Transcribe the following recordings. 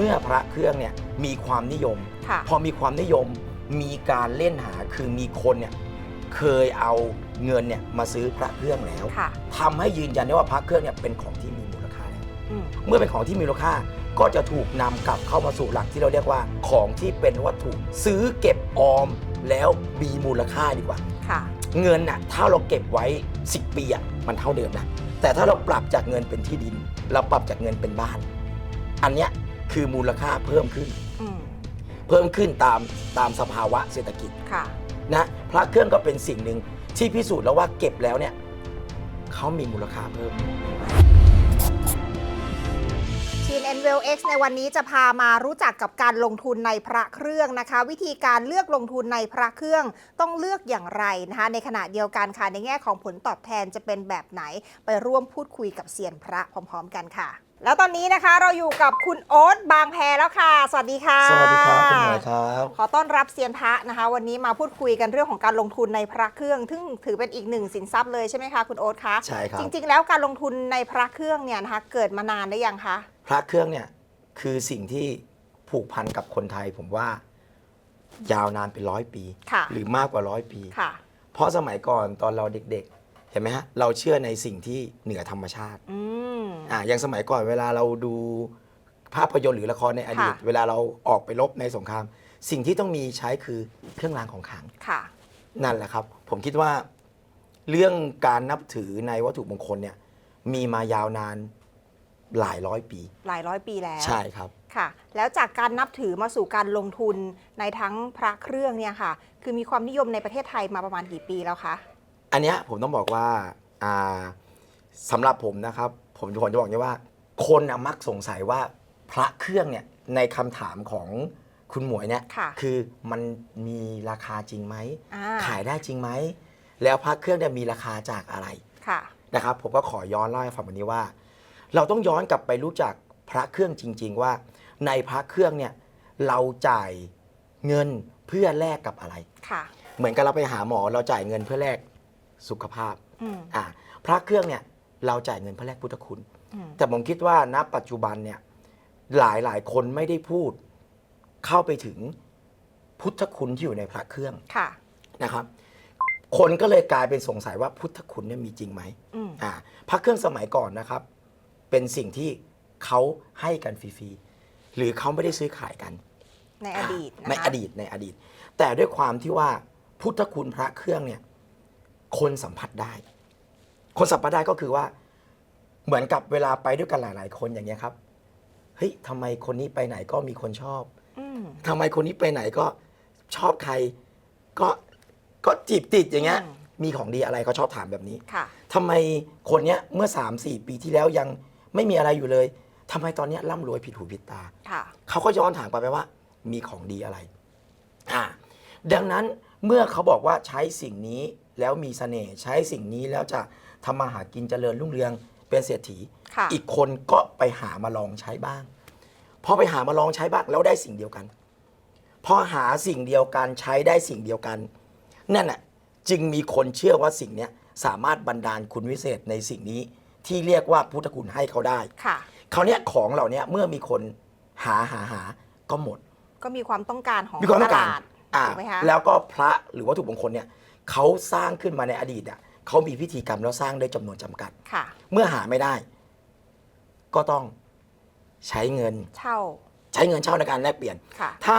มื่อพระเครื่องเนี่ยมีความนิยม ค่ะ พอมีความนิยมมีการเล่นหาคือมีคนเนี่ยเคยเอาเงินเนี่ยมาซื้อพระเครื่องแล้วค่ะทำให้ยืนยันได้ว่าพระเครื่องเนี่ยเป็นของที่มีมูลค่าแล้วอืมเมื่อเป็นของที่มีมูลค่าก็จะถูกนำกลับเข้ามาสู่หลักที่เราเรียกว่าของที่เป็นวัตถุซื้อเก็บออมแล้วมีมูลค่าดีกว่า ค่ะ เงินน่ะถ้าเราเก็บไว้ 10 ปีอะมันเท่าเดิมนะแต่ถ้าเราปรับจากเงินเป็นที่ดิน เราปรับจากเงินเป็นบ้าน อันเนี้ย คือมูลค่าเพิ่มขึ้น อืมเพิ่มขึ้นตามตามสภาวะเศรษฐกิจค่ะ นะพระเครื่องก็เป็นสิ่งหนึ่งที่พิสูจน์แล้วว่าเก็บแล้วเนี่ยเขามีมูลค่าเพิ่ม ทีน n w e l l X ในวันนี้จะพามารู้จักกับการลงทุนในพระเครื่องนะคะ วิธีการเลือกลงทุนในพระเครื่องต้องเลือกอย่างไรนะคะ ในขณะเดียวกันค่ะในแง่ของผลตอบแทนจะเป็นแบบไหน ไปร่วมพูดคุยกับเซียนพระพร้อม ๆ กันค่ะ แล้วตอนนี้นะคะเราอยู่กับคุณโอ๊ตบางแพแล้วค่ะ สวัสดีค่ะ สวัสดีครับคุณหมวยครับ ขอต้อนรับเซียนพระนะคะ วันนี้มาพูดคุยกันเรื่องของการลงทุนในพระเครื่อง ซึ่งถือเป็นอีกหนึ่งสินทรัพย์เลยใช่ไหมคะคุณโอ๊ตคะใช่ครับจริง ๆ แล้วการลงทุนในพระเครื่องเนี่ยนะคะเกิดมานานได้ยังคะพระเครื่องเนี่ยคือสิ่งที่ผูกพันกับคนไทยผมว่า ยาวนานเป็นร้อยปีค่ะหรือมากกว่าร้อยปีค่ะเพราะสมัยก่อนตอนเราเด็กๆ เห็นไหมฮะเราเชื่อในสิ่งที่เหนือธรรมชาติอืม อ่าอย่างสมัยก่อนเวลาเราดูภาพยนตร์หรือละครในอดีต ค่ะ เวลาเราออกไปรบในสงคราม สิ่งที่ต้องมีใช้คือเครื่องรางของขลัง ค่ะ นั่นแหละครับ ผมคิดว่าเรื่องการนับถือในวัตถุมงคลเนี่ยมีมายาวนานหลายร้อยปี หลายร้อยปีแล้วใช่ครับ ค่ะ แล้วจากการนับถือมาสู่การลงทุนในทั้งพระเครื่องเนี่ยค่ะ คือมีความนิยมในประเทศไทยมาประมาณกี่ปีแล้วคะ อันเนี้ยผมต้องบอกว่าอ่าสำหรับผมนะครับ ผมผมจะบอกอย่างนี้ว่า คนน่ะมักสงสัยว่าพระเครื่องเนี่ยในคำถามของคุณหมวยเนี่ยค่ะ อมันมีราคาจริงไหม อ่าขายได้จริงไหม แล้วพระเครื่องเนี่ยมีราคาจากอะไร ค่ะ นะครับผมก็ขอย้อนเล่าให้ฟังวันนี้ว่า เราต้องย้อนกลับไปรู้จักพระเครื่องจริง ๆ ว่า ในพระเครื่องเนี่ยเราจ่ายเงินเพื่อแลกกับอะไร ค่ะ เหมือนกับเราไปหาหมอเราจ่ายเงินเพื่อแลก สุขภาพอืมอ่าพระเครื่องเนี่ยเราจ่ายเงินเพื่อแลกพุทธคุณอืมแต่ผมคิดว่าณปัจจุบันเนี่ยหลายหลายคนไม่ได้พูดเข้าไปถึงพุทธคุณที่อยู่ในพระเครื่องค่ะนะครับ คนก็เลยกลายเป็นสงสัยว่าพุทธคุณเนี่ยมีจริงไหมอืมอ่าพระเครื่องสมัยก่อนนะครับ เป็นสิ่งที่เขาให้กันฟรีๆหรือเขาไม่ได้ซื้อขายกัน ในอดีตนะคะในอดีตในอดีต แต่ด้วยความที่ว่าพุทธคุณพระเครื่องเนี่ย คนสัมผัสได้ คนสัมผัสได้ก็คือว่า เหมือนกับเวลาไปด้วยกันหลาย ๆ คนอย่างเงี้ยครับเฮ้ยทำไมคนนี้ไปไหนก็มีคนชอบอืมทำไมคนนี้ไปไหนก็ชอบใคร ก็ก็จีบติดอย่างเงี้ยอืมมีของดีอะไรเขาชอบถามแบบนี้ค่ะทำไมคนเนี้ยเมื่อ3 4ปีที่แล้วยังไม่มีอะไรอยู่เลยทำไมตอนเนี้ยร่ำรวยผิดหูผิดตาค่ะเขาก็ย้อนถามกลับไปว่า มีของดีอะไรอ่าดังนั้นเมื่อเขาบอกว่าใช้สิ่งนี้ แล้วมีเสน่ห์ใช้สิ่งนี้แล้วจะทำมาหากินเจริญรุ่งเรืองเป็นเศรษฐี ค่ะ อีกคนก็ไปหามาลองใช้บ้าง พอไปหามาลองใช้บ้างแล้วได้สิ่งเดียวกัน พอหาสิ่งเดียวกันใช้ได้สิ่งเดียวกัน นั่นน่ะจึงมีคนเชื่อว่าสิ่งเนี้ยสามารถบันดาลคุณวิเศษในสิ่งนี้ที่เรียกว่าพุทธคุณให้เขาได้ ค่ะ คราวเนี้ยของเหล่าเนี้ยเมื่อมีคนหาหาหาก็หมด ก็มีความต้องการของมีความต้องตการลาดอ่าถูกไหมคะ แล้วก็พระหรือวัตถุมงคลเนี่ย เขาสร้างขึ้นมาในอดีตอะเขามีพิธีกรรมแล้วสร้างด้วยจำนวนจำกัด ค่ะ เมื่อหาไม่ได้ ก็ต้องใช้เงิน เช่า ใช้เงินเช่าในการแลกเปลี่ยน ค่ะ ถ้า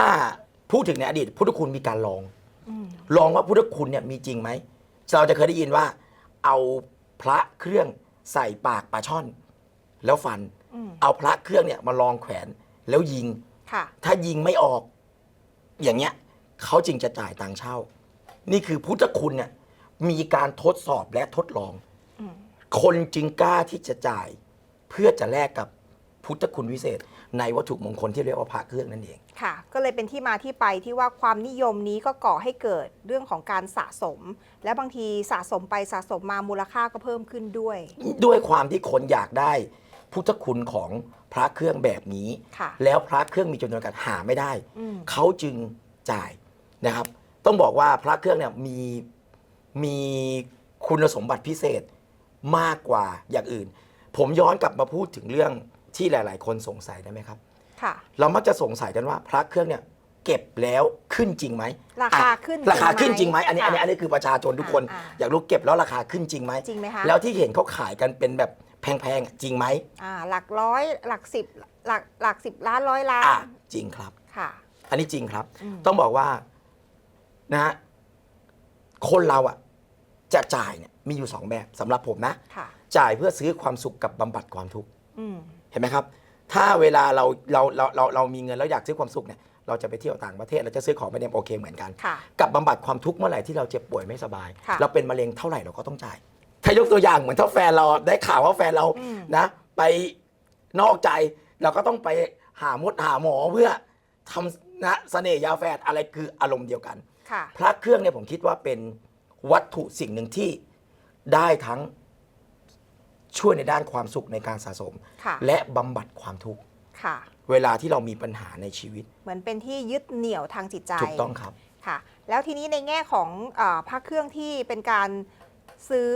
พูดถึงในอดีตพุทธคุณมีการลอง อืมลองว่าพุทธคุณเนี่ยมีจริงไหม เราจะเคยได้ยินว่า เอาพระเครื่องใส่ปากปลาช่อน แล้วฟัน อืมเอาพระเครื่องเนี่ยมาลองแขวนแล้วยิง ค่ะ ถ้ายิงไม่ออก อย่างเงี้ยเขาจึงจะจ่ายตังค์เช่า นี่คือพุทธคุณเนี่ยมีการทดสอบและทดลองอืมคนจึงกล้าที่จะจ่าย เพื่อจะแลกกับพุทธคุณวิเศษ ในวัตถุมงคลที่เรียกว่าพระเครื่องนั่นเองค่ะ ก็เลยเป็นที่มาที่ไปที่ว่าความนิยมนี้ก็ก่อให้เกิดเรื่องของการสะสม และบางทีสะสมไปสะสมมามูลค่าก็เพิ่มขึ้นด้วย ด้วยความที่คนอยากได้พุทธคุณของพระเครื่องแบบนี้ ค่ะแล้วพระเครื่องมีจำนวนการหาไม่ได้ อืม เขาจึงจ่ายนะครับ ต้องบอกว่าพระเครื่องเนี่ยมีมีคุณสมบัติพิเศษมากกว่าอย่างอื่น ผมย้อนกลับมาพูดถึงเรื่องที่หลาย ๆ คนสงสัยได้ไหมครับ ค่ะ เรามักจะสงสัยกันว่าพระเครื่องเนี่ยเก็บแล้วขึ้นจริงไหมราคาอะขึ้นราคาจริงไหมขึ้นจริงไหมอันนี้อันนี้ค่ะอันนี้คือประชาชนทุกคนอ่า อยากรู้เก็บแล้วราคาขึ้นจริงไหมจริงไหมคะแล้วที่เห็นเขาขายกันเป็นแบบแพงๆอะจริงไหมอ่าหลักร้อยหลักสิบหลักหลักสิบล้านร้อยล้านอะจริงครับ ค่ะ อันนี้จริงครับ อืม ต้องบอกว่า นะฮะคนเราอะจะจ่ายเนี่ยมีอยู่สองแบบสำหรับผมนะ ค่ะ จ่ายเพื่อซื้อความสุขกับบำบัดความทุกข์อืม เห็นไหมครับ ถ้าเวลาเราเราเราเราเรามีเงินแล้วอยากซื้อความสุขเนี่ยเราจะไปเที่ยวต่างประเทศเราจะซื้อของไปเนี่ยโอเคเหมือนกัน ค่ะ กับบำบัดความทุกข์เมื่อไหร่ที่เราเจ็บป่วยไม่สบาย ค่ะเราเป็นมะเร็งเท่าไหร่เราก็ต้องจ่าย ถ้ายกตัวอย่างเหมือนถ้าแฟนเราได้ข่าวว่าแฟนเราอืม นะ ไปนอกใจเราก็ต้องไปหามดหาหมอเพื่อทำนะเสน่ห์ยาแฝดอะไรคืออารมณ์เดียวกัน ค่ะ พระเครื่องเนี่ยผมคิดว่าเป็นวัตถุสิ่งหนึ่งที่ได้ทั้งช่วยในด้านความสุขในการสะสม ค่ะ และบำบัดความทุกข์ค่ะ เวลาที่เรามีปัญหาในชีวิตเหมือนเป็นที่ยึดเหนี่ยวทางจิตใจถูกต้องครับ ค่ะ แล้วทีนี้ในแง่ของอาพระเครื่องที่เป็นการซื้อ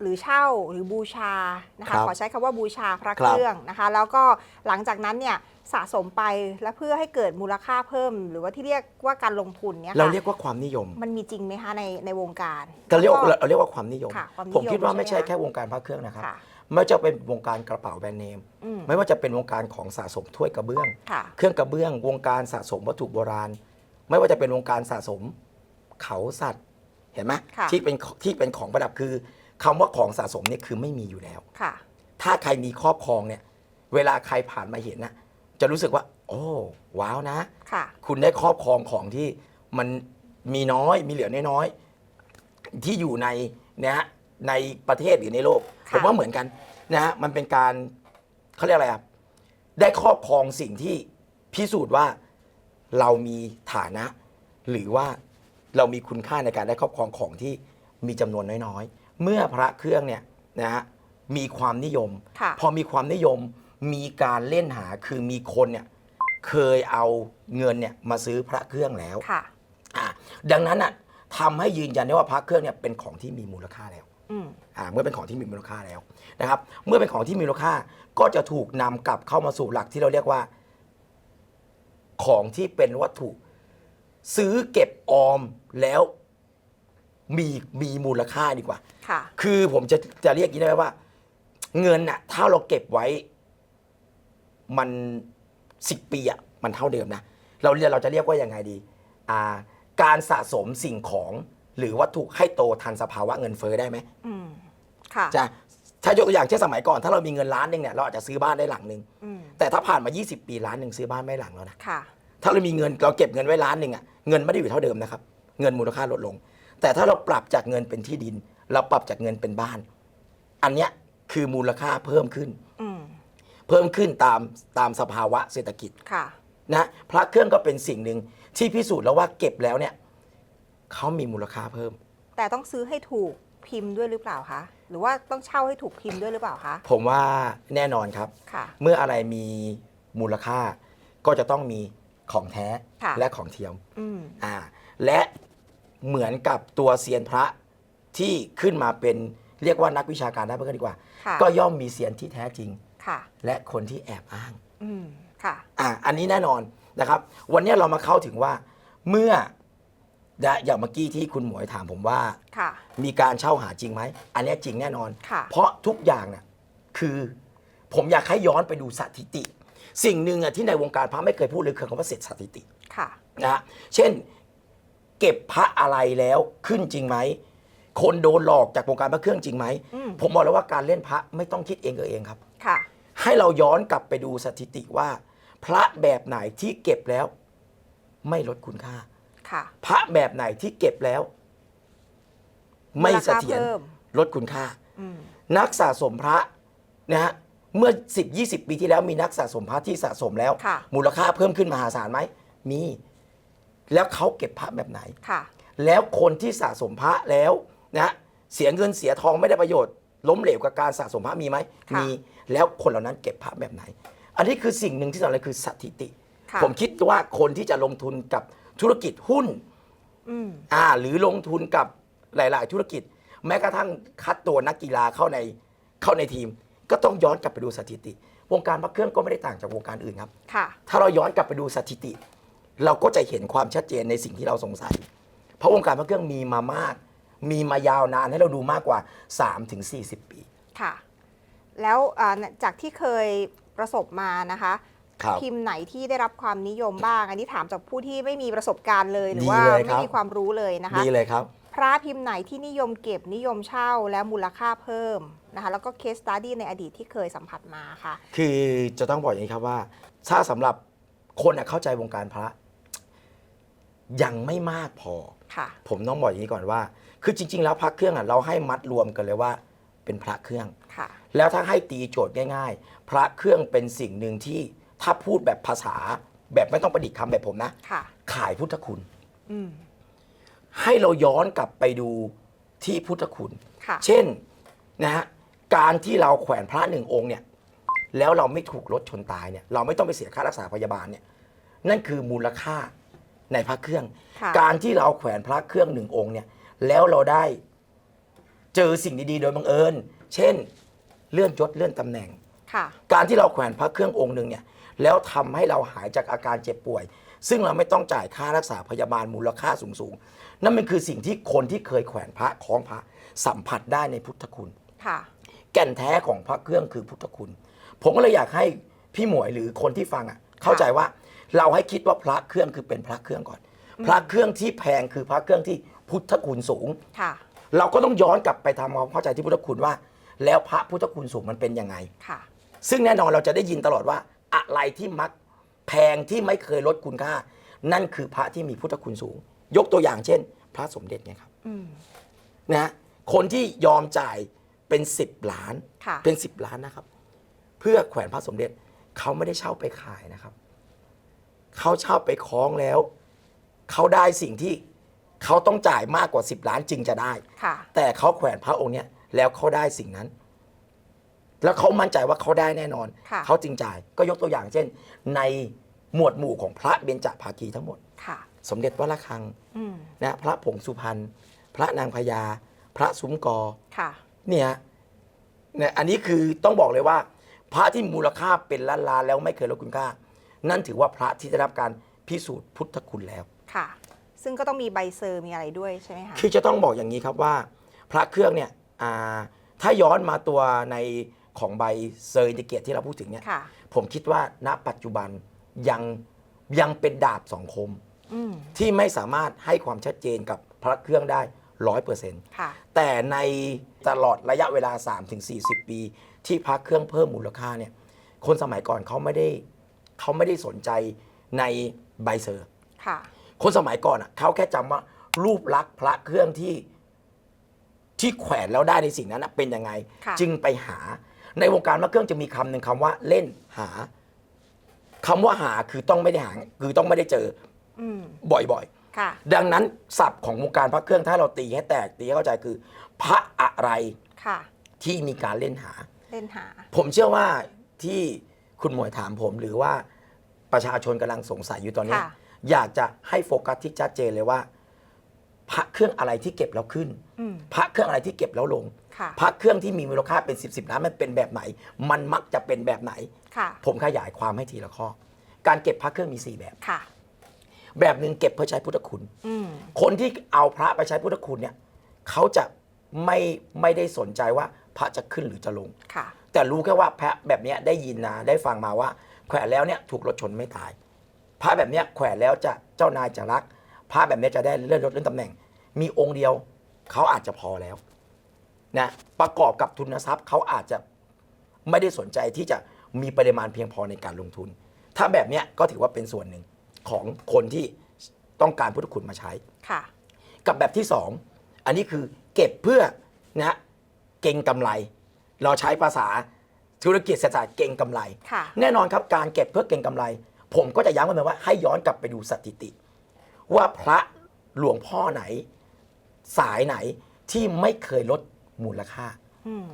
หรือเช่าหรือบูชานะครัคะบขอใช้คำว่าบูชาพระคเครับรื่องนะคะ แล้วก็หลังจากนั้นเนี่ย สะสมไปและเพื่อให้เกิดมูลค่าเพิ่ม หรือว่าที่เรียกว่าการลงทุนเนี่ยเราค่ะเรียกว่าความนิยม มันมีจริงไหมคะในในวงการเราเรียกว่าแล้เราเรียกว่าความนิยมค่ะความนิยม ผมคิดว่าไม่ใช่ใช่ไหมคะแค่วงการพระเครื่องนะครับค่ะไม่ว่าจะเป็นวงการกระเป๋าแบรนด์เนมอืมไม่ว่าจะเป็นวงการของสะสมถ้วยกระเบื้องค่ะเครื่องกระเบื้อง วงการสะสมวัตถุโบราณ ไม่ว่าจะเป็นวงการสะสมเขาสัตว์ เห็นไหมค่ะที่เป็นที่เป็นของประดับคือคำว่าของสะสมเนี่ยคือไม่มีอยู่แล้วค่ะถ้าใครมีครอบครองเนี่ย เวลาใครผ่านมาเห็นนะ จะรู้สึกว่า โอ้ว้าวนะ ค่ะ คุณได้ครอบครองของที่มันมีน้อยมีเหลือน้อยๆที่อยู่ในนะฮะในประเทศหรือในโลก ค่ะ ผมว่าเหมือนกันนะฮะมันเป็นการเขาเรียกอะไรอะได้ครอบครองสิ่งที่พิสูจน์ว่าเรามีฐานะ หรือว่าเรามีคุณค่าในการได้ครอบครองของที่มีจำนวนน้อยๆ เมื่อพระเครื่องเนี่ยนะฮะมีความนิยม ค่ะ พอมีความนิยม มีการเล่นหาคือมีคนเนี่ยเคยเอาเงินเนี่ยมาซื้อพระเครื่องแล้วค่ะ อะดังนั้นอะทำให้ยืนยันได้ว่าพระเครื่องเนี่ยเป็นของที่มีมูลค่าแล้วอืมอ่าเมื่อเป็นของที่มีมูลค่าแล้วนะครับ เมื่อเป็นของที่มีมูลค่าก็จะถูกนำกลับเข้ามาสู่หลักที่เราเรียกว่า ของที่เป็นวัตถุ ซื้อเก็บออมแล้วมีมีมูลค่าดีกว่า ค่ะ คือผมจะจะเรียกอย่างนี้ได้ไหมว่า เงินน่ะถ้าเราเก็บไว้ มันสิบปีอะมันเท่าเดิมนะ เราเรียกเราจะเรียกว่ายังไงดีอ่าการสะสมสิ่งของหรือวัตถุให้โตทันสภาวะเงินเฟ้อได้ไหมอืมค่ะ จะถ้ายกตัวอย่างเช่นสมัยก่อน ถ้าเรามีเงินล้านหนึ่งเนี่ยเราอาจจะซื้อบ้านได้หลังหนึ่งอืมแต่ถ้าผ่านมา 20 ปีล้านหนึ่งซื้อบ้านไม่หลังแล้วนะ ค่ะ ถ้าเรามีเงินเราเก็บเงินไว้ล้านหนึ่งอะเงินไม่ได้อยู่เท่าเดิมนะครับเงินมูลค่าลดลง แต่ถ้าเราปรับจากเงินเป็นที่ดิน เราปรับจากเงินเป็นบ้าน อันเนี้ยคือมูลค่าเพิ่มขึ้น อืม เพิ่มขึ้นตามตามสภาวะเศรษฐกิจค่ะ นะพระเครื่องก็เป็นสิ่งหนึ่งที่พิสูจน์แล้วว่าเก็บแล้วเนี่ยเขามีมูลค่าเพิ่ม แต่ต้องซื้อให้ถูกพิมพ์ด้วยหรือเปล่าคะหรือว่าต้องเช่าให้ถูกพิมพ์ด้วยหรือเปล่าคะผมว่าแน่นอนครับ ค่ะ เมื่ออะไรมีมูลค่าก็จะต้องมีของแท้ค่ะ และของเทียม อืมอ่าและเหมือนกับตัวเซียนพระที่ขึ้นมาเป็นเรียกว่านักวิชาการได้เพื่อนดีกว่า ค่ะก็ย่อมมีเซียนที่แท้จริง ค่ะ และคนที่แอบอ้างอืมค่ะ อ่าอันนี้แน่นอนนะครับ วันนี้เรามาเข้าถึงว่าเมื่อและอย่างเมื่อกี้ที่คุณหมวยถามผมว่า ค่ะ มีการเช่าหาจริงไหม อันนี้จริงแน่นอน ค่ะ เพราะทุกอย่างเนี่ยคือผมอยากให้ย้อนไปดูสถิติ สิ่งหนึ่งอะที่ในวงการพระไม่เคยพูดเลยคือคำว่าเสร็จสถิติ ค่ะ นะฮะเช่นเก็บพระอะไรแล้วขึ้นจริงไหม คนโดนหลอกจากวงการพระเครื่องจริงไหม อืม ผมบอกแล้วว่าการเล่นพระไม่ต้องคิดเองเออเองครับ ค่ะ ให้เราย้อนกลับไปดูสถิติว่า พระแบบไหนที่เก็บแล้ว ไม่ลดคุณค่า ค่ะ พระแบบไหนที่เก็บแล้ว ไม่เสถียรมูลค่าเพิ่มลดคุณค่าอืมนักสะสมพระนะฮะเมื่อ 10 20 ปีที่แล้วมีนักสะสมพระที่สะสมแล้วค่ะมูลค่าเพิ่มขึ้นมหาศาลไหมมี แล้วเขาเก็บพระแบบไหนค่ะแล้วคนที่สะสมพระแล้วนะฮะเสียเงินเสียทองไม่ได้ประโยชน์ ล้มเหลวกับการสะสมพระมีไหมค่ะมีแล้วคนเหล่านั้นเก็บพระแบบไหน อันนี้คือสิ่งหนึ่งที่สำคัญคือสถิติ ค่ะ ผมคิดว่าคนที่จะลงทุนกับธุรกิจหุ้น อืม อ่าหรือลงทุนกับหลาย ๆ ธุรกิจ แม้กระทั่งคัดตัวนักกีฬาเข้าในเข้าในทีม ก็ต้องย้อนกลับไปดูสถิติ วงการพระเครื่องก็ไม่ได้ต่างจากวงการอื่นครับ ค่ะ ถ้าเราย้อนกลับไปดูสถิติ เราก็จะเห็นความชัดเจนในสิ่งที่เราสงสัย เพราะวงการพระเครื่องมีมามาก มีมายาวนานให้เราดูมากกว่า 3-40 ปี ค่ะ แล้วอ่าจากที่เคยประสบมานะคะครับ พิมพ์ไหนที่ได้รับความนิยมบ้าง อันนี้ถามจากผู้ที่ไม่มีประสบการณ์เลยหรือว่าดีเลยครัไม่บ มีความรู้เลยนะคะ ดีเลยครับ พระพิมพ์ไหนที่นิยมเก็บนิยมเช่าแล้วมูลค่าเพิ่มนะคะ แล้วก็เคสตัดดี้ในอดีตที่เคยสัมผัสมาค่ะ คือจะต้องบอกอย่างนี้ครับว่า ถ้าสำหรับคนน่ะเข้าใจวงการพระ ยังไม่มากพอ ค่ะ ผมต้องบอกอย่างนี้ก่อนว่า คือจริง ๆ แล้วพระเครื่องอะเราให้มัดรวมกันเลยว่า เป็นพระเครื่อง ค่ะ แล้วถ้าให้ตีโจทย์ง่าย ๆ พระเครื่องเป็นสิ่งหนึ่งที่ถ้าพูดแบบภาษาแบบไม่ต้องประดิษฐ์คำแบบผมนะ ค่ะ ขายพุทธคุณ อืม ให้เราย้อนกลับไปดูที่พุทธคุณ ค่ะ เช่นนะฮะการที่เราแขวนพระหนึ่งองค์เนี่ยแล้วเราไม่ถูกรถชนตายเนี่ยเราไม่ต้องไปเสียค่ารักษาพยาบาลเนี่ยนั่นคือมูลค่าในพระเครื่อง ค่ะ การที่เราแขวนพระเครื่องหนึ่งองค์เนี่ย แล้วเราได้ เจอสิ่งดีๆ โดยบังเอิญ เช่น เลื่อนยศเลื่อนตำแหน่ง ค่ะ การที่เราแขวนพระเครื่ององค์หนึ่งเนี่ย แล้วทำให้เราหายจากอาการเจ็บป่วย ซึ่งเราไม่ต้องจ่ายค่ารักษาพยาบาลมูลค่าสูงๆ นั่นมันคือสิ่งที่คนที่เคยแขวนพระคล้องพระสัมผัสได้ในพุทธคุณ ค่ะ แก่นแท้ของพระเครื่องคือพุทธคุณ ผมก็เลยอยากให้พี่หมวยหรือคนที่ฟังอะ เข้าใจว่าเราให้คิดว่าพระเครื่องคือเป็นพระเครื่องก่อน พระเครื่องที่แพงคือพระเครื่องที่ พุทธคุณสูง ค่ะ เราก็ต้องย้อนกลับไปทำความเข้าใจที่พุทธคุณว่า แล้วพระพุทธคุณสูงมันเป็นยังไง ค่ะ ซึ่งแน่นอนเราจะได้ยินตลอดว่า อะไรที่มักแพงที่ไม่เคยลดคุณค่า นั่นคือพระที่มีพุทธคุณสูง ยกตัวอย่างเช่น พระสมเด็จไงครับอืม นะฮะคนที่ยอมจ่ายเป็น10ล้าน ค่ะ เป็น10ล้านนะครับ เพื่อแขวนพระสมเด็จเขาไม่ได้เช่าไปขายนะครับ เขาเช่าไปคล้องแล้ว เขาได้สิ่งที่ เขาต้องจ่ายมากกว่า 10 ล้านจึงจะได้ ค่ะ แต่เขาแขวนพระองค์เนี้ยแล้วเขาได้สิ่งนั้น แล้วเขามั่นใจว่าเขาได้แน่นอน ค่ะ เขาจึงจ่ายก็ยกตัวอย่างเช่น ในหมวดหมู่ของพระเบญจภาคีทั้งหมด ค่ะ สมเด็จวัดระฆังอืม นะพระผงสุพรรณพระนางพญาพระซุ้มกอ ค่ะ เนี่ยเนี่ยอันนี้คือต้องบอกเลยว่า พระที่มูลค่าเป็นล้านล้านๆแล้วไม่เคยลดคุณค่า นั่นถือว่าพระที่ได้รับการพิสูจน์พุทธคุณแล้ว ค่ะ ซึ่งก็ต้องมีใบเซอร์มีอะไรด้วยใช่ไหมคะ คือจะต้องบอกอย่างนี้ครับว่า พระเครื่องเนี่ยอ่าถ้าย้อนมาตัวในของใบเซอร์อินดิเกตที่เราพูดถึงเนี่ย ค่ะ ผมคิดว่าณปัจจุบันยังยังเป็นดาบสองคม อืมที่ไม่สามารถให้ความชัดเจนกับพระเครื่องได้ร้อยเปอร์เซ็นต์ค่ะ แต่ในตลอดระยะเวลา 3-40 ปี ที่พระเครื่องเพิ่มมูลค่าเนี่ย คนสมัยก่อนเขาไม่ได้เขาไม่ได้สนใจในใบเซอร์ ค่ะ คนสมัยก่อนอะเขาแค่จำว่ารูปลักษณ์พระเครื่องที่ที่แขวนแล้วได้ในสิ่งนั้นน่ะเป็นยังไง ค่ะ จึงไปหา ในวงการพระเครื่องจะมีคำหนึ่งคำว่าเล่นหาคำว่าหาคือต้องไม่ได้หาคือต้องไม่ได้เจออืมบ่อยค่ะๆดังนั้นศัพท์ของวงการพระเครื่องถ้าเราตีให้แตกตีให้เข้าใจคือ พระอะไรค่ะ ที่มีการเล่นหา เล่นหา ผมเชื่อว่าที่คุณหมวยถามผมหรือว่าประชาชนกำลังสงสัยอยู่ตอนเนี้ยค่ะ อยากจะให้โฟกัสที่ชัดเจนเลยว่าพระเครื่องอะไรที่เก็บแล้วขึ้น อืม พระเครื่องอะไรที่เก็บแล้วลง ค่ะ พระเครื่องที่มีมูลค่าเป็น 10บสล้านมันเป็นแบบไหน มันมักจะเป็นแบบไหน ค่ะ ผมขยายความให้ทีละข้อ การเก็บพระเครื่องมี 4 แบบ ค่ะ แบบหนึ่งเก็บเพื่อใช้พุทธคุณ อืม คนที่เอาพระไปใช้พุทธคุณเนี่ยเขาจะไม่ไม่ได้สนใจว่าพระจะขึ้นหรือจะลง ค่ะ แต่รู้แค่ว่าพระแบบเนี้ยได้ยินนะได้ฟังมาว่า แขวนแล้วเนี่ยถูกรถชนไม่ตาย พระแบบเนี้ยแขวนแล้วจะเจ้านายจะรัก พระแบบเนี้ยจะได้เลื่อนรถเลื่อนตำแหน่ง มีองค์เดียวเขาอาจจะพอแล้วนะประกอบกับทุนทรัพย์เขาอาจจะไม่ได้สนใจที่จะมีปริมาณเพียงพอในการลงทุน ถ้าแบบเนี้ยก็ถือว่าเป็นส่วนหนึ่งของคนที่ต้องการพุทธคุณมาใช้ ค่ะ กับแบบที่สองอันนี้คือเก็บเพื่อนะฮะเก่งกำไร เราใช้ภาษาธุรกิจเศรษฐศาสตร์เก่งกำไร ค่ะ แน่นอนครับการเก็บเพื่อเก่งกำไร ผมก็จะย้ำกันไปว่าให้ย้อนกลับไปดูสถิติ ว่าพระหลวงพ่อไหน สายไหนที่ไม่เคยลดมูลค่า อืม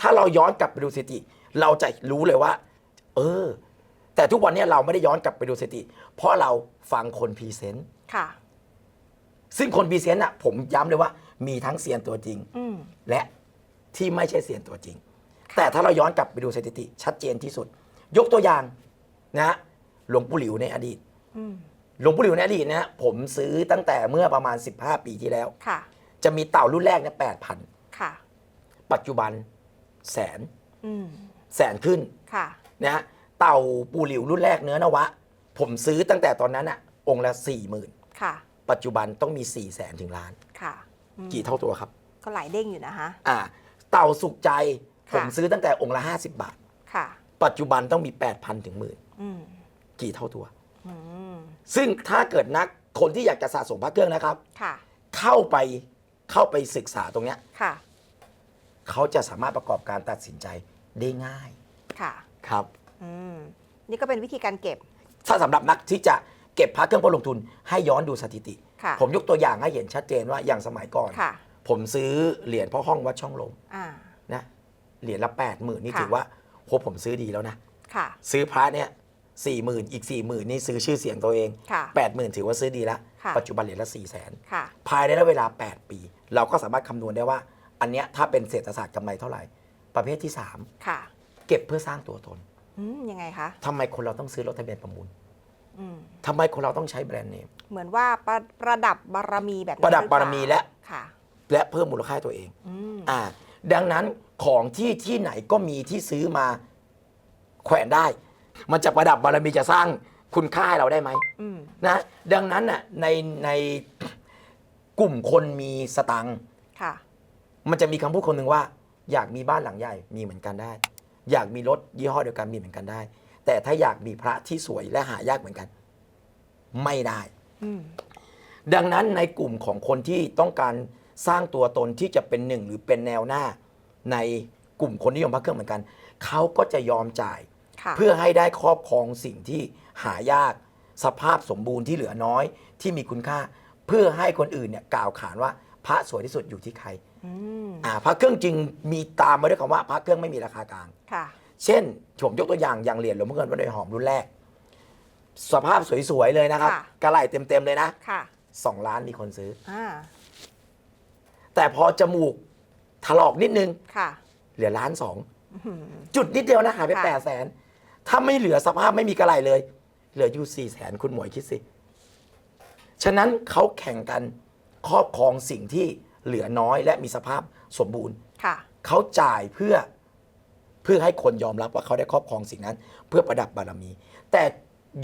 ถ้าเราย้อนกลับไปดูสถิติ เราจะรู้เลยว่า เออ แต่ทุกวันนี้เราไม่ได้ย้อนกลับไปดูสถิติ เพราะเราฟังคนพรีเซนต์ค่ะ ซึ่งคนพรีเซนต์อะผมย้ำเลยว่ามีทั้งเซียนตัวจริง อืม และที่ไม่ใช่เซียนตัวจริง แต่ถ้าเราย้อนกลับไปดูสถิติ ชัดเจนที่สุด ยกตัวอย่างนะฮะ หลวงปู่หลิวในอดีตอืมหลวงปู่หลิวในอดีตนะฮะผมซื้อตั้งแต่เมื่อประมาณ 15 ปีที่แล้วค่ะ จะมีเต่ารุ่นแรกเนี่ยแปดพันค่ะ ปัจจุบันแสนอืมแสนขึ้นค่ะนะฮะเต่าปูหลิวรุ่นแรกเนื้อนวะ ผมซื้อตั้งแต่ตอนนั้นอะองค์ละสี่หมื่นค่ะ ปัจจุบันต้องมี4ี่แสนถึงล้านค่ะอืมกี่เท่าตัวครับ ก็หลายเด้งอยู่นะฮะอ่า เต่าสุขใจค่ะผมซื้อตั้งแต่องค์ละ50บาทค่ะ ปัจจุบันต้องมี8,000ถึงหมื่นอืม กี่เท่าตัวอืมซึ่งถ้าเกิดนักคนที่อยากจะสะสมพระเครื่องนะครับค่ะเข้าไปเข้าไปศึกษาตรงเนี้ยค่ะเขาจะสามารถประกอบการตัดสินใจได้ง่ายค่ะครับอืมนี่ก็เป็นวิธีการเก็บ ถ้าสำหรับนักที่จะเก็บพระเครื่องเพื่อลงทุนให้ย้อนดูสถิติค่ะผมยกตัวอย่างให้เห็นชัดเจนว่าอย่างสมัยก่อนค่ะผมซื้อเหรียญพ่อห้องวัดช่องลมอ่านะเหรียญละ8ปดหมื่นนี่ค่ะถือว่าโหผมซื้อดีแล้วนะค่ะซื้อพระเนี่ย สี่หมื่นอีกสี่หมื่นนี่ซื้อชื่อเสียงตัวเอง ค่ะแปดหมื่นถือว่าซื้อดีแล้วค่ะ ปัจจุบันเหรียญละสี่แสนค่ะ ภายในระยะเวลา 8 ปี เราก็สามารถคำนวณได้ว่า อันเนี้ยถ้าเป็นเศรษฐศาสตร์กำไรเท่าไหร่ ประเภทที่ ค่ะ3 เก็บเพื่อสร้างตัวตนอืมยังไงคะทำไมคนเราต้องซื้อรถทะเบียนประมูลอืมทำไมคนเราต้องใช้แบรนด์เนม เหมือนว่าประประดับบารมีแบบนั้นประดับหอเปล่บารมีและค่ะ และเพิ่มมูลค่าให้ตัวเอง อืม อ่าดังนั้นของที่ที่ไหนก็มีที่ซื้อมาแขวนได้ มันจะประดับบารมีจะสร้างคุณค่าให้เราได้ไหมอืม นะดังนั้นน่ะในในกลุ่มคนมีสตังค์ค่ะ มันจะมีคำพูดคนหนึ่งว่า อยากมีบ้านหลังใหญ่มีเหมือนกันได้ อยากมีรถยี่ห้อเดียวกันมีเหมือนกันได้ แต่ถ้าอยากมีพระที่สวยและหายากเหมือนกัน ไม่ได้ อืม ดังนั้นในกลุ่มของคนที่ต้องการสร้างตัวตนที่จะเป็นหนึ่งหรือเป็นแนวหน้า ในกลุ่มคนนิยมพระเครื่องเหมือนกัน เขาก็จะยอมจ่ายค่ะ เพื่อให้ได้ครอบครองสิ่งที่หายากสภาพสมบูรณ์ที่เหลือน้อยที่มีคุณค่า เพื่อให้คนอื่นเนี่ยกล่าวขานว่าพระสวยที่สุดอยู่ที่ใครอืมอ่าพระเครื่องจึงมีตามมาด้วยคำว่าพระเครื่องไม่มีราคากลางค่ะเช่นผมยกตัวอย่างอย่างเหรียญหลวงพ่อเงินวัดดอยหอมรุ่นแรก สภาพสวยๆเลยนะครับค่ะกระไหล่เต็มๆเลยนะค่ะสองล้านมีคนซื้ออ่าแต่พอจมูกถลอกนิดนึงค่ะเหลือล้านสองอื้อหือจุดนิดเดียวนะหายไปค่ะแปดแสน ถ้าไม่เหลือสภาพไม่มีกระไหล่เลย เหลืออยู่สี่แสนคุณหมวยคิดสิ ฉะนั้นเขาแข่งกันครอบครองสิ่งที่เหลือน้อยและมีสภาพสมบูรณ์ ค่ะ เขาจ่ายเพื่อเพื่อให้คนยอมรับว่าเขาได้ครอบครองสิ่งนั้น เพื่อประดับบารมี แต่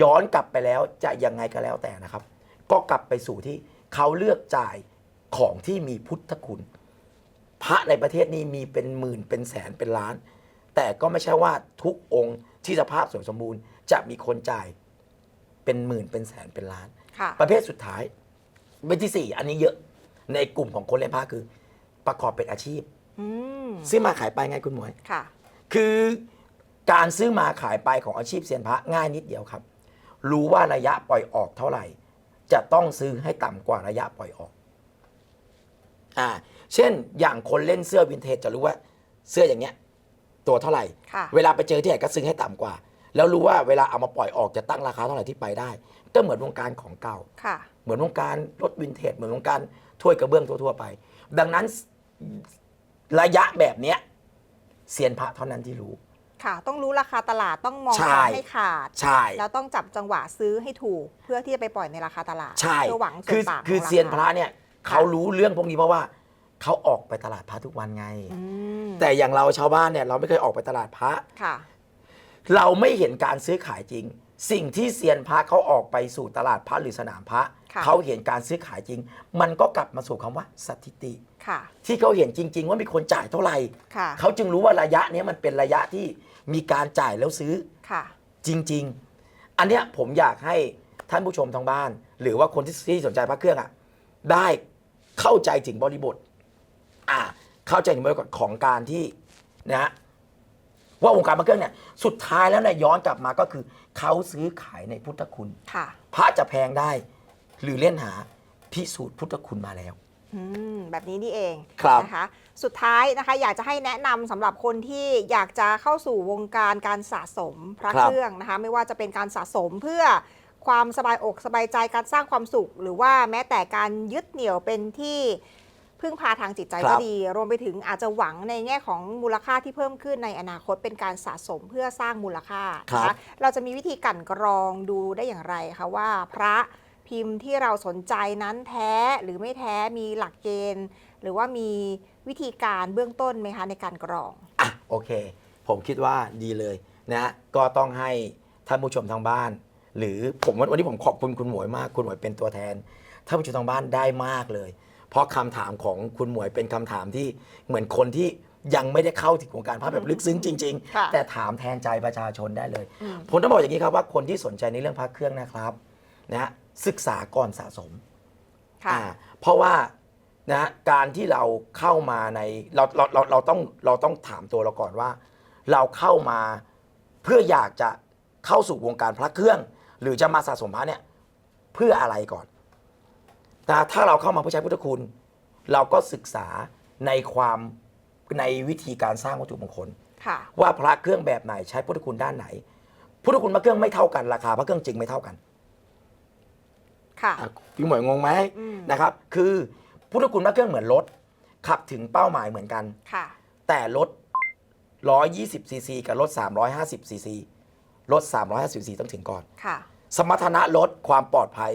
ย้อนกลับไปแล้วจะยังไงก็แล้วแต่นะครับ ก็กลับไปสู่ที่เขาเลือกจ่ายของที่มีพุทธคุณ พระในประเทศนี้มีเป็นหมื่นเป็นแสนเป็นล้าน แต่ก็ไม่ใช่ว่าทุกองค์ที่สภาพสวยสมบูรณ์ จะมีคนจ่ายเป็นหมื่นเป็นแสนเป็นล้าน ค่ะ ประเภทสุดท้ายเป็นที่สี่อันนี้เยอะในกลุ่มของคนเล่นพระคือประกอบเป็นอาชีพ อืมซื้อมาขายไปไงคุณหมวย ค่ะ คือการซื้อมาขายไปของอาชีพเซียนพระง่ายนิดเดียวครับ รู้ว่าระยะปล่อยออกเท่าไหร่ จะต้องซื้อให้ต่ำกว่าระยะปล่อยออกอ่าเช่นอย่างคนเล่นเสื้อวินเทจจะรู้ว่าเสื้ออย่างเงี้ย ตัวเท่าไหร่ ค่ะ เวลาไปเจอที่ไหนก็ซื้อให้ต่ำกว่า แล้วรู้ว่าเวลาเอามาปล่อยออกจะตั้งราคาเท่าไหร่ที่ไปได้ ก็เหมือนวงการของเก่า ค่ะ เหมือนวงการรถวินเทจเหมือนวงการถ้วยกระเบื้องทั่วๆไป ดังนั้นระยะแบบเนี้ยเซียนพระเท่านั้นที่รู้ ค่ะ ต้องรู้ราคาตลาดต้องมองใช่ของให้ขาด ใช่ แล้วต้องจับจังหวะซื้อให้ถูก เพื่อที่จะไปปล่อยในราคาตลาดใช่ เพื่อหวังส่คืวอนต่างคือของาา เซียนพระเนี่ยเขารู้เรื่องพวกนี้เพราะว่า เขาออกไปตลาดพระทุกวันไงอืมแต่อย่างเราชาวบ้านเนี่ยเราไม่เคยออกไปตลาดพระค่ะ เราไม่เห็นการซื้อขายจริง สิ่งที่เซียนพระเขาออกไปสู่ตลาดพระหรือสนามพระค่ะเขาเห็นการซื้อขายจริง มันก็กลับมาสู่คำว่าสถิติ ค่ะ ที่เขาเห็นจริง ๆ ว่ามีคนจ่ายเท่าไหร่ค่ะ เขาจึงรู้ว่าระยะเนี้ยมันเป็นระยะที่มีการจ่ายแล้วซื้อ ค่ะ จริง ๆ อันเนี้ยผมอยากให้ท่านผู้ชมทางบ้าน หรือว่าคนที่ที่สนใจพระเครื่องอะได้เข้าใจถึงบริบท อ่าเข้าใจถึงบริบทของการที่นะฮะว่าวงการพระเครื่องเนี่ยสุดท้ายแล้วเนี่ยย้อนกลับมาก็คือเขาซื้อขายในพุทธคุณ ค่ะ พระจะแพงได้ หรือเล่นหาพิสูจน์พุทธคุณมาแล้ว อืมแบบนี้นี่เองครับ นะคะ สุดท้ายนะคะอยากจะให้แนะนำสำหรับคนที่อยากจะเข้าสู่วงการการสะสมพระครับ เครื่องนะคะ ไม่ว่าจะเป็นการสะสมเพื่อความสบายอกสบายใจการสร้างความสุข หรือว่าแม้แต่การยึดเหนี่ยวเป็นที่ พึ่งพาทางจิตใจครัก็บดี รวมไปถึงอาจจะหวังในแง่ของมูลค่าที่เพิ่มขึ้นในอนาคตเป็นการสะสมเพื่อสร้างมูลค่าครับนะคะเราจะมีวิธีกลั่นกรองดูได้อย่างไรคะว่าพระพิมพ์ที่เราสนใจนั้นแท้หรือไม่แท้มีหลักเกณฑ์ หรือว่ามีวิธีการเบื้องต้นไหมคะในการกรองอะโอเค ผมคิดว่าดีเลยนะก็ต้องให้ท่านผู้ชมทางบ้าน หรือผมวันนี้ผมขอบคุณคุณหมวยมาก คุณหมวยเป็นตัวแทนท่านผู้ชมทางบ้านได้มากเลย เพราะคำถามของคุณหมวยเป็นคำถามที่เหมือนคนที่ยังไม่ได้เข้าถึงวงการพระแบบลึกซึ้งจริง ค่ะ ๆ แต่ถามแทนใจประชาชนได้เลย อืม ผมต้องบอกอย่างนี้ครับว่าคนที่สนใจในเรื่องพระเครื่องนะครับนะฮะศึกษาก่อนสะสม ค่ะ อ่าเพราะว่านะการที่เราเข้ามาในเราเราเราเราต้องเราต้องถามตัวเราก่อนว่า เราเข้ามาเพื่ออยากจะเข้าสู่วงการพระเครื่อง หรือจะมาสะสมพระเนี่ยเพื่ออะไรก่อน นะถ้าเราเข้ามาเพื่อใช้พุทธคุณ เราก็ศึกษาในความในวิธีการสร้างวัตถุมงคล ค่ะ ว่าพระเครื่องแบบไหนใช้พุทธคุณด้านไหน พุทธคุณพระเครื่องไม่เท่ากันราคาพระเครื่องจริงไม่เท่ากันค่ะ อะพี่หมวยงงไหมอืม นะครับ คือพุทธคุณพระเครื่องเหมือนรถขับถึงเป้าหมายเหมือนกัน ค่ะ แต่รถ 120ซีซีกับรถ 350ซีซีรถ 350ซีซีต้องถึงก่อน ค่ะ สมรรถนะรถความปลอดภัย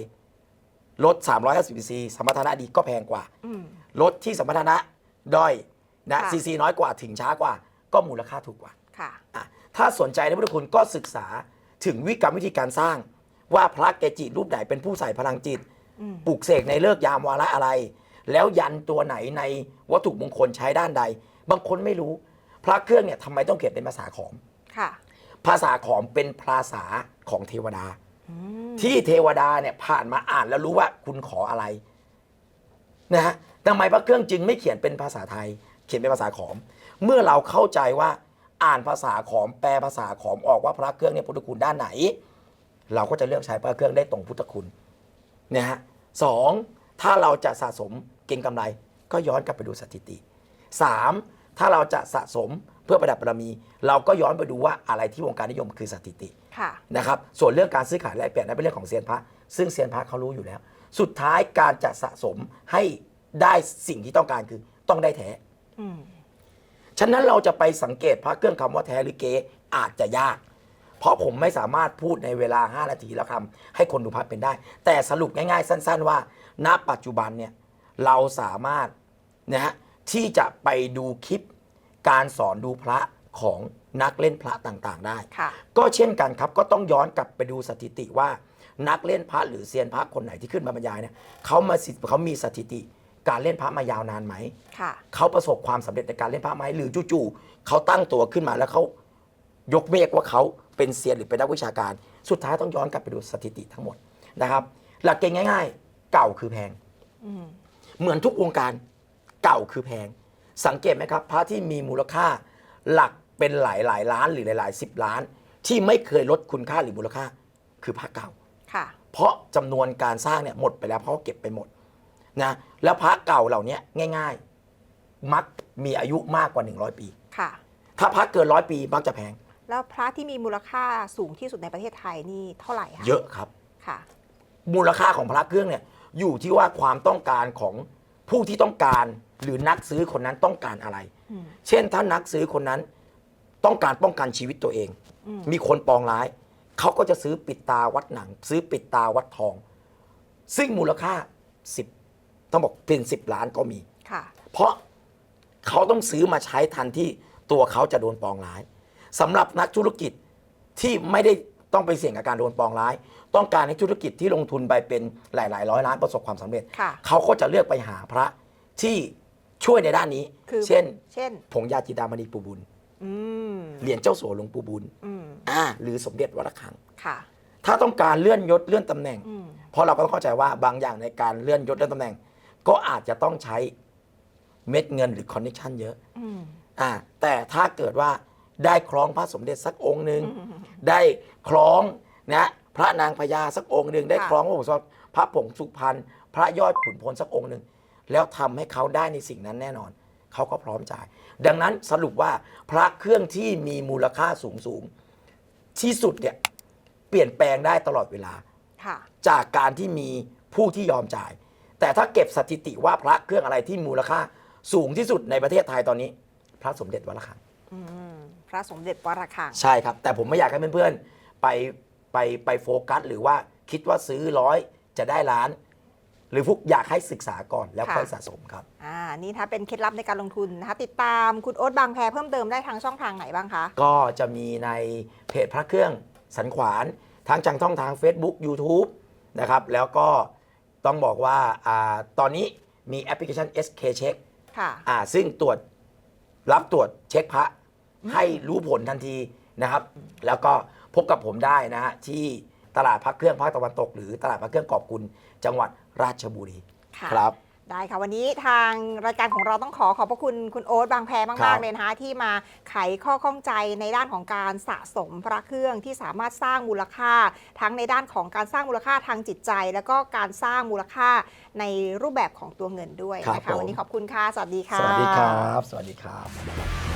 รถ 350ซีซีสมรรถนะดีก็แพงกว่า อืม รถที่สมรรถนะด้อยนะค่ะ ซีซีน้อยกว่าถึงช้ากว่า ก็มูลค่าถูกกว่าค่ะ อะถ้าสนใจในพุทธคุณก็ศึกษาถึงวิกรรมวิธีการสร้าง ว่าพระเกจิรูปไหนเป็นผู้ใส่พลังจิต อืม ปลูกเสกในเลิกษ์ยามวาระอะไร แล้วยันตัวไหนในวัตถุมงคลใช้ด้านใด บางคนไม่รู้ พระเครื่องเนี่ยทำไมต้องเขียนเป็นภาษาขอม ค่ะ ภาษาขอมเป็นภาษาของเทวดาอืม ที่เทวดาเนี่ยผ่านมาอ่านแล้วรู้ว่าคุณขออะไรนะฮะทำไมพระเครื่องจึงไม่เขียนเป็นภาษาไทย เขียนเป็นภาษาขอม เมื่อเราเข้าใจว่าอ่านภาษาขอมแปลภาษาขอมออกว่าพระเครื่องเนี่ยพุทธคุณด้านไหน เราก็จะเลือกใช้พระเครื่องได้ตรงพุทธคุณนะฮะสองถ้าเราจะสะสมเก่งกำไร ก็ย้อนกลับไปดูสถิติสามถ้าเราจะสะสมเพื่อประดับบารมี เราก็ย้อนไปดูว่าอะไรที่วงการนิยมคือสถิติ ค่ะ นะครับส่วนเรื่องการซื้อขายแลกเปลี่ยนนั้นเป็นเรื่องของเซียนพระซึ่งเซียนพระเขารู้อยู่แล้ว สุดท้ายการจะสะสมให้ได้สิ่งที่ต้องการคือต้องได้แท้ อืม ฉะนั้นเราจะไปสังเกตพระเครื่องคำว่าแท้หรือเก๊อาจจะยาก เพราะผมไม่สามารถพูดในเวลา 5 นาทีแล้วคำให้คนดูพระเป็นได้ แต่สรุปง่ายๆ สั้นๆว่า ณปัจจุบันเนี่ยเราสามารถนะฮะที่จะไปดูคลิปการสอนดูพระของ นักเล่นพระต่างๆ ได้ค่ะก็เช่นกันครับก็ต้องย้อนกลับไปดูสถิติว่า นักเล่นพระหรือเซียนพระคนไหนที่ขึ้นมาบรรยายเนี่ยเขามาสิเขามีสถิติการเล่นพระมายาวนานไหมค่ะเขาประสบความสำเร็จในการเล่นพระไหมหรือจู่ๆเขาตั้งตัวขึ้นมาแล้วเขายกเมฆว่าเขาเป็นเซียนหรือเป็นนักวิชาการ สุดท้ายต้องย้อนกลับไปดูสถิติทั้งหมดนะครับ หลักเกณฑ์ง่าย ๆ เก่าคือแพงอืมเหมือนทุกวงการเก่าคือแพง สังเกตไหมครับ พระที่มีมูลค่าหลัก เป็นหลายหลายๆล้านหรือหลายๆสิบล้าน ที่ไม่เคยลดคุณค่าหรือมูลค่า คือพระเก่า ค่ะ เพราะจำนวนการสร้างเนี่ยหมดไปแล้วเพราะเขาเก็บไปหมดนะแล้วพระเก่าเหล่านี้ง่าย ๆ มักมีอายุมากกว่า 100 ปี ค่ะ ถ้าพระเกินร้อยปีมักจะแพง แล้วพระที่มีมูลค่าสูงที่สุดในประเทศไทยนี่เท่าไหร่คะเยอะครับ ค่ะ มูลค่าของพระเครื่องเนี่ยอยู่ที่ว่าความต้องการของผู้ที่ต้องการ หรือนักซื้อคนนั้นต้องการอะไร อืม เช่นถ้านักซื้อคนนั้น ต้องการป้องกันชีวิตตัวเองอืมมีคนปองร้าย เขาก็จะซื้อปิดตาวัดหนัง ซื้อปิดตาวัดทอง ซึ่งมูลค่า10ต้องบอกเป็น10ล้านก็มีค่ะเพราะเขาต้องซื้อมาใช้ทันที่ตัวเขาจะโดนปองร้ายสำหรับนักธุรกิจที่ไม่ได้ต้องไปเสี่ยงกับการโดนปองร้าย ต้องการให้ธุรกิจที่ลงทุนไปเป็นหลาย ๆ ร้อยล้านประสบความสำเร็จค่ะเขาก็จะเลือกไปหาพระที่ช่วยในด้านนี้คือเช่น เช่น ผงยาจิตามณีปูบุญอืม เหรียญเจ้าสัวหลวงปูบุญอืมอ่าหรือสมเด็จวัดระฆังค่ะถ้าต้องการเลื่อนยศเลื่อนตำแหน่งอืมเพราะเราก็ต้องเข้าใจว่าบางอย่างในการเลื่อนยศเลื่อนตำแหน่ง ก็อาจจะต้องใช้เม็ดเงินหรือคอนเนคชั่นเยอะอืมอ่าแต่ถ้าเกิดว่าได้คล้องพระสมเด็จสักองค์หนึ่งอืมได้คล้องนะพระนางพญาสักองค์หนึ่งได้ค่ะคล้องพระผงสุพระผงสุพรรณพระยอดขุนพลสักองค์หนึ่งแล้วทำให้เขาได้ในสิ่งนั้นแน่นอน เขาก็พร้อมจ่าย ดังนั้นสรุปว่าพระเครื่องที่มีมูลค่าสูงสูงๆที่สุดเนี่ยเปลี่ยนแปลงได้ตลอดเวลา ค่ะ จากการที่มีผู้ที่ยอมจ่ายแต่แต่ถ้าเก็บสถิติว่าพระเครื่องอะไรที่มูลค่าสูงที่สุดในประเทศไทยตอนนี้ พระสมเด็จวัดระฆังอืมพระสมเด็จวรคังใช่ครับ แต่ผมไม่อยากให้เพื่อนๆไปไปไปโฟกัส หรือว่าคิดว่าซื้อร้อยจะได้ล้านห รือพวกอยากให้ศึกษาก่อนแล้วค่ะค่อยสะสมครับอ่านี่ถ้าเป็นเคล็ดลับในการลงทุนนะคะติดตามคุณโอ๊ตบางแพเพิ่มเติมได้ทางช่องทางไหนบ้างคะ ก็จะมีในเพจพระเครื่องสันขวานทั้งจังท่องทาง Facebook YouTube นะครับแล้วก็ต้องบอกว่าอาตอนนี้มีแอปพลิเคชัน SK Check ค่ะ อ่าซึ่งตรวจรับตรวจเช็คพระให้รู้ผลทันทีนะครับ แล้วก็พบกับผมได้นะฮะที่ตลาดพระเครื่องภาคตะวันตก หรือตลาดพระเครื่องกอบกุลจังหวัด ราชบุรีค่ะ ครับ ได้ค่ะ วันนี้ทางรายการของเราต้องขอขอบพระคุณคุณโอ๊ตบางแพครัมากบ ๆเลยนะคะที่มาไขข้อข้องใจในด้านของการสะสมพระเครื่องที่สามารถสร้างมูลค่า ทั้งในด้านของการสร้างมูลค่าทางจิตใจ แล้วก็การสร้างมูลค่าในรูปแบบของตัวเงินด้วยครับนะคะผม วันนี้ขอบคุณค่ะสวัสดีค่ะ สวัสดีครับ สวัสดีครับ